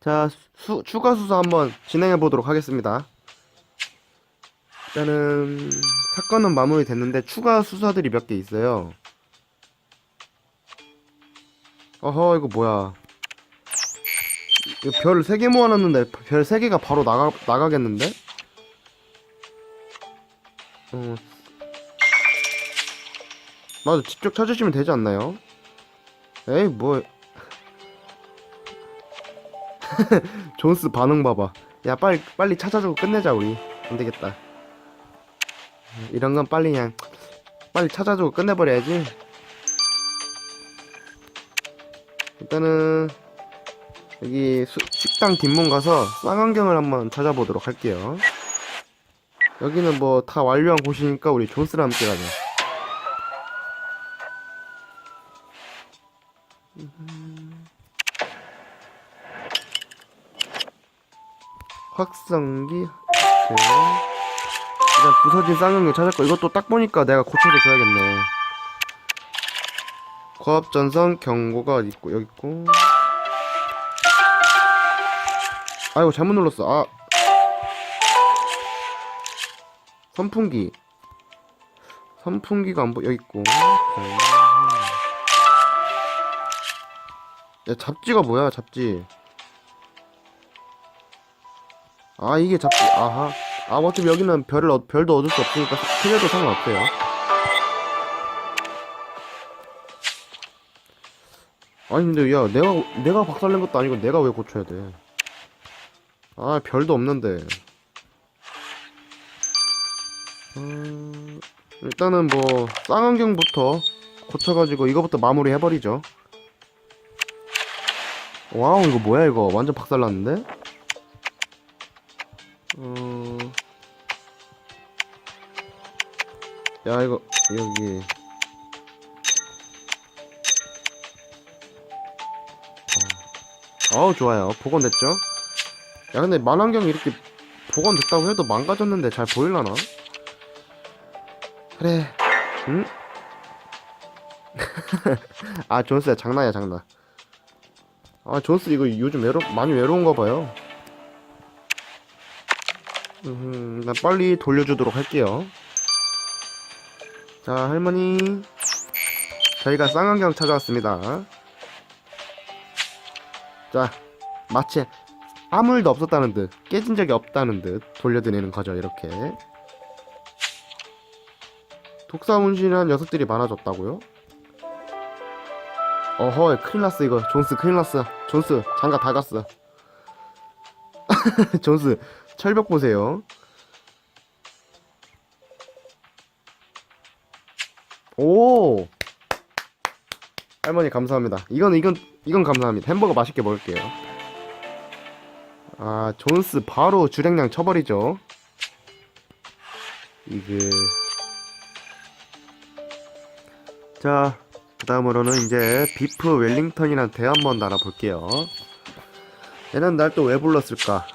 자, 수, 추가 수사 한번 진행해 보도록 하겠습니다. 일단은 사건은 마무리 됐는데 추가 수사들이 몇 개 있어요. 어허, 이거 뭐야. 이거 별 3개 모아놨는데 별 3개가 바로 나가, 나가겠는데? 어. 맞아, 직접 찾으시면 되지 않나요? 에이, 뭐. 존스 반응 봐봐. 야, 빨리, 빨리 찾아주고 끝내자, 우리. 안 되겠다. 이런 건 빨리 그냥, 빨리 찾아주고 끝내버려야지. 일단은, 여기 수- 식당 뒷문 가서 쌍안경을 한번 찾아보도록 할게요. 여기는 뭐 다 완료한 곳이니까 우리 존스랑 함께 가자. 확성기 네. 일단 부서진 쌍용을 찾았고 이것도 딱 보니까 내가 고쳐서 줘야겠네. 고압 전선 경고가 있고 여기 있고. 아이고 잘못 눌렀어. 아. 선풍기. 선풍기가 안보 여기 있고. 네. 야 잡지가 뭐야 잡지 아 이게 잡지. 아하. 아 어차피 여기는 별을 얻- 별도 얻을 수 없으니까 틀려도 상관없어요. 아니 근데 야 내가 내가 박살낸 것도 아니고 내가 왜 고쳐야 돼 아 별도 없는데. 음, 일단은 뭐 쌍안경부터 고쳐가지고 이거부터 마무리 해버리죠. 와우 이거 뭐야 이거? 완전 박살났는데 어... 야 이거 여기 어. 아우 좋아요 복원됐죠? 야 근데 만환경이 이렇게 복원됐다고 해도 망가졌는데 잘 보일라나? 그래 응? 아 존스야 장난이야 장난 아 존스 이거 요즘 외로 많이 외로운가 봐요 음, 난 빨리 돌려주도록 할게요. 자, 할머니. 저희가 쌍안경 찾아왔습니다. 자, 마치 아무 일도 없었다는 듯, 깨진 적이 없다는 듯 돌려드리는 거죠, 이렇게. 독사 문신한 녀석들이 많아졌다고요? 어허, 큰일 났어, 이거. 존스, 큰일 났어. 존스, 장가 다 갔어. 존스, 철벽 보세요. 오! 할머니 감사합니다. 이건 이건 이건 감사합니다. 햄버거 맛있게 먹을게요. 아, 존스 바로 주량량 쳐버리죠. 이그 자, 그다음으로는 이제 비프 웰링턴이라는 대 한번 달아볼게요. 얘는 날 또 왜 불렀을까?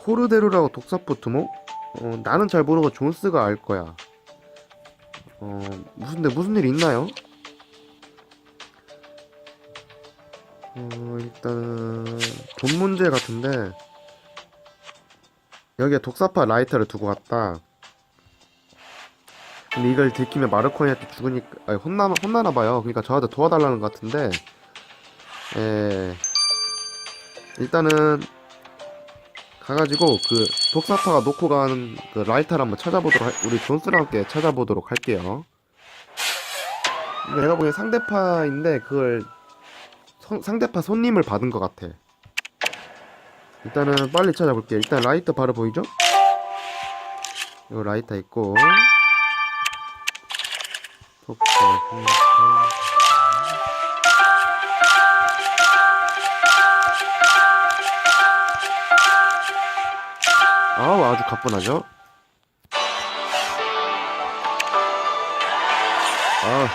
코르데루라고 독사포 투모? 어, 나는 잘 모르고 존스가 알 거야. 어, 무슨, 데 무슨 일 있나요? 어, 일단은, 돈 문제 같은데, 여기에 독사파 라이터를 두고 갔다. 근데 이걸 들키면 마르코니한테 죽으니까, 아니, 혼나, 혼나나 봐요. 그러니까 저한테 도와달라는 것 같은데, 예. 일단은, 가가지고 그 독사파가 놓고 가는 그 라이터를 한번 찾아보도록 할, 우리 존스랑 함께 찾아보도록 할게요. 내가 보기엔 상대파인데 그걸 성- 상대파 손님을 받은 것 같아. 일단은 빨리 찾아볼게요. 일단 라이터 바로 보이죠? 이거 라이터 있고 독사 아우 아주 가뿐하죠. 아.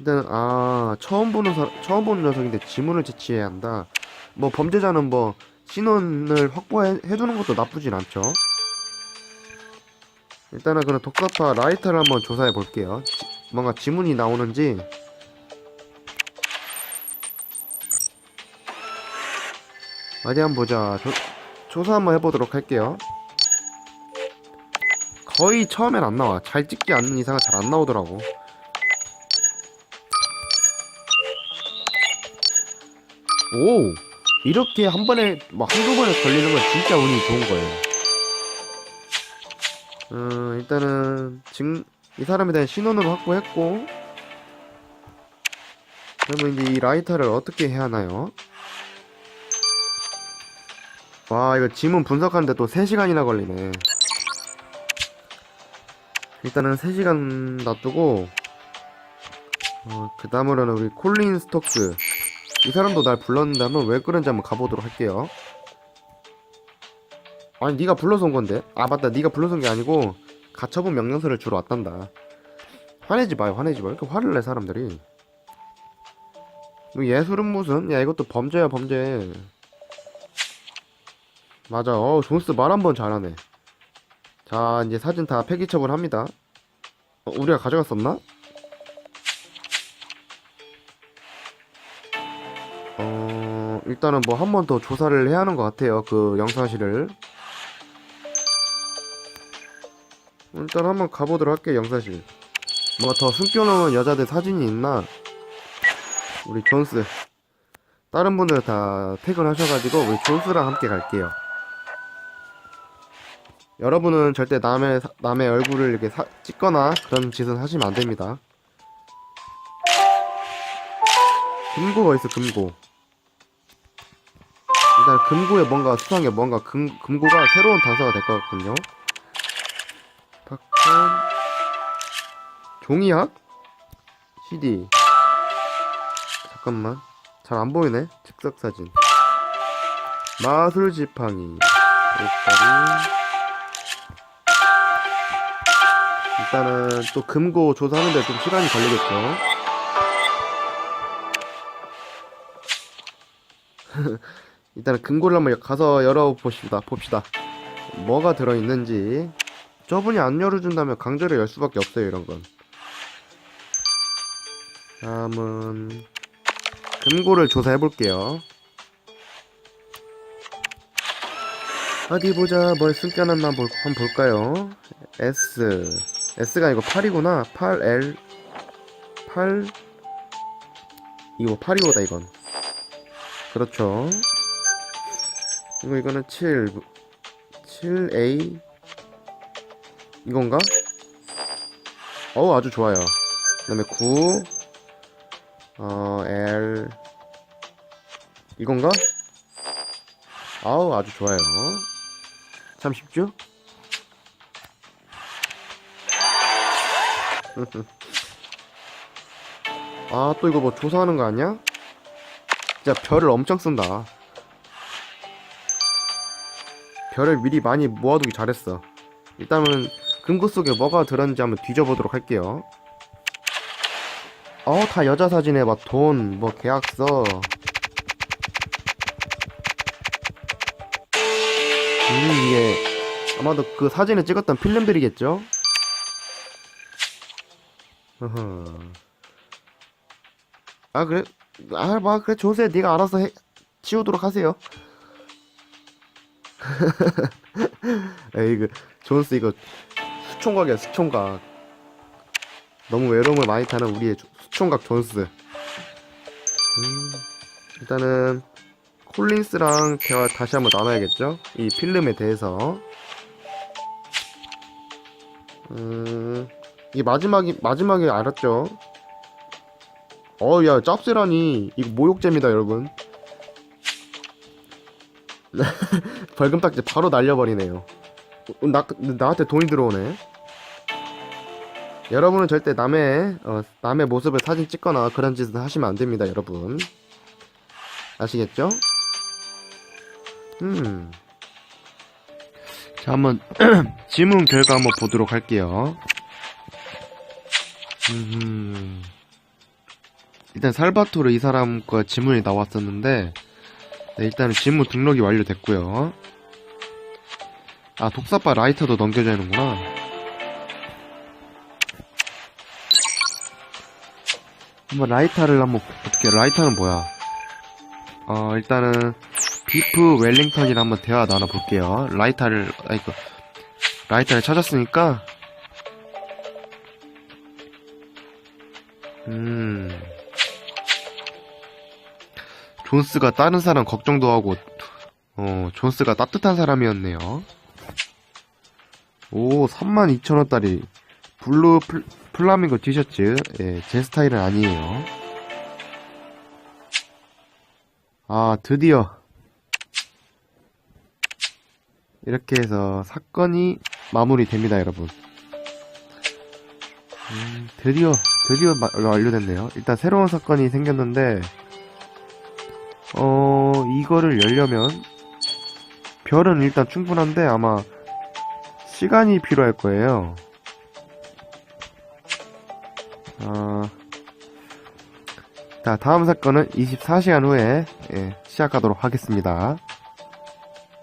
일단 아 처음 보는 사 처음 보는 녀석인데 지문을 채취해야 한다. 뭐 범죄자는 뭐 신원을 확보해 해두는 것도 나쁘진 않죠. 일단은 그럼 독사파 라이터를 한번 조사해 볼게요. 지- 뭔가 지문이 나오는지 어디 한번 보자. 조, 조사 한번 해보도록 할게요. 거의 처음엔 안 나와. 잘 찍지 않는 이상은 잘 안 나오더라고. 오! 이렇게 한 번에, 막 한두 번에 걸리는 건 진짜 운이 좋은 거예요. 음, 일단은, 지금, 이 사람에 대한 신원을 확보했고, 그러면 이제 이 라이터를 어떻게 해야 하나요? 와, 이거 지문 분석하는데 또 3시간이나 걸리네. 일단은 3시간 놔두고, 어, 그 다음으로는 우리 콜린 스톡스. 이 사람도 날 불렀는데 한번 왜 그런지 한번 가보도록 할게요. 아니, 네가 불러서 온 건데? 아, 맞다. 네가 불러서 온 게 아니고, 가처분 명령서를 주러 왔단다. 화내지 마요, 화내지 마요. 이렇게 화를 내, 사람들이. 뭐 예술은 무슨? 야, 이것도 범죄야, 범죄. 맞아. 어, 존스 말 한 번 잘하네. 자, 이제 사진 다 폐기 처분합니다. 어, 우리가 가져갔었나? 어, 일단은 뭐 한 번 더 조사를 해야 하는 것 같아요. 그 영사실을. 일단 한번 가보도록 할게요, 영사실. 뭔가 더 숨겨놓은 여자들 사진이 있나? 우리 존스. 다른 분들 다 퇴근하셔가지고 우리 존스랑 함께 갈게요. 여러분은 절대 남의 사- 남의 얼굴을 이렇게 사- 찍거나 그런 짓은 하시면 안 됩니다. 금고가 있어 금고. 일단 금고에 뭔가 수상해 뭔가 금 금고가 새로운 단서가 될 것 같군요. 팝콘 종이학? CD. 잠깐만. 잘 안 보이네. 즉석 사진. 마술 지팡이. 옷걸이 일단은 또 금고 조사하는데 좀 시간이 걸리겠죠. 일단은 금고를 한번 가서 열어봅시다. 봅시다. 뭐가 들어있는지. 저분이 안 열어준다면 강제로 열 수밖에 없어요, 이런 건. 다음은 금고를 조사해볼게요. 어디 보자, 뭘 숨겨놨나 볼, 한번 볼까요? S. S가 이거 8이구나. 8L. 8. 이거 8이고다, 이건. 그렇죠. 이거, 이거는 7. 7A. 이건가? 어우, 아주 좋아요. 그 다음에 9. 어, L. 이건가? 아우, 아주 좋아요. 참 쉽죠? 아, 또 이거 뭐 조사하는 거 아니야? 진짜 별을 엄청 쓴다. 별을 미리 많이 모아두기 잘했어. 일단은 금고 속에 뭐가 들었는지 한번 뒤져보도록 할게요. 어, 다 여자 사진에 막 돈, 뭐 계약서. 음, 이게 아마도 그 사진을 찍었던 필름들이겠죠? 아 그래 아막 그래 조세 네가 알아서 해 치우도록 하세요. 에이 그 존스 이거 수총각이야 수총각. 너무 외로움을 많이 타는 우리의 조- 수총각 존스. 음, 일단은 콜린스랑 대화 다시 한번 나눠야겠죠? 이 필름에 대해서. 음, 이 마지막이 마지막에 알았죠? 어, 야, 짭새라니. 이거 모욕죄입니다, 여러분. 벌금 딱지 바로 날려버리네요. 어, 나, 나한테 돈이 들어오네. 여러분은 절대 남의, 어, 남의 모습을 사진 찍거나 그런 짓은 하시면 안 됩니다, 여러분. 아시겠죠? 음. 자, 한번, 지문 결과 한번 보도록 할게요. 음. 일단 살바토르 이 사람 거 지문이 나왔었는데 네, 일단은 지문 등록이 완료됐고요. 아 독사바 라이터도 넘겨줘야 하는구나. 한번 라이터를 한번 어떻게 라이터는 뭐야? 어 일단은 비프 웰링턴이랑 한번 대화 나눠볼게요. 라이터를, 아이고, 그, 라이터를 찾았으니까, 음, 존스가 다른 사람 걱정도 하고, 어, 존스가 따뜻한 사람이었네요. 오, 32,000원짜리 블루 플, 플라밍고 티셔츠. 예, 제 스타일은 아니에요. 아, 드디어. 이렇게 해서 사건이 마무리됩니다, 여러분. 음, 드디어, 드디어 마- 완료됐네요. 일단 새로운 사건이 생겼는데, 어, 이거를 열려면, 별은 일단 충분한데 아마 시간이 필요할 거예요. 아, 자, 다음 사건은 24시간 후에 예, 시작하도록 하겠습니다.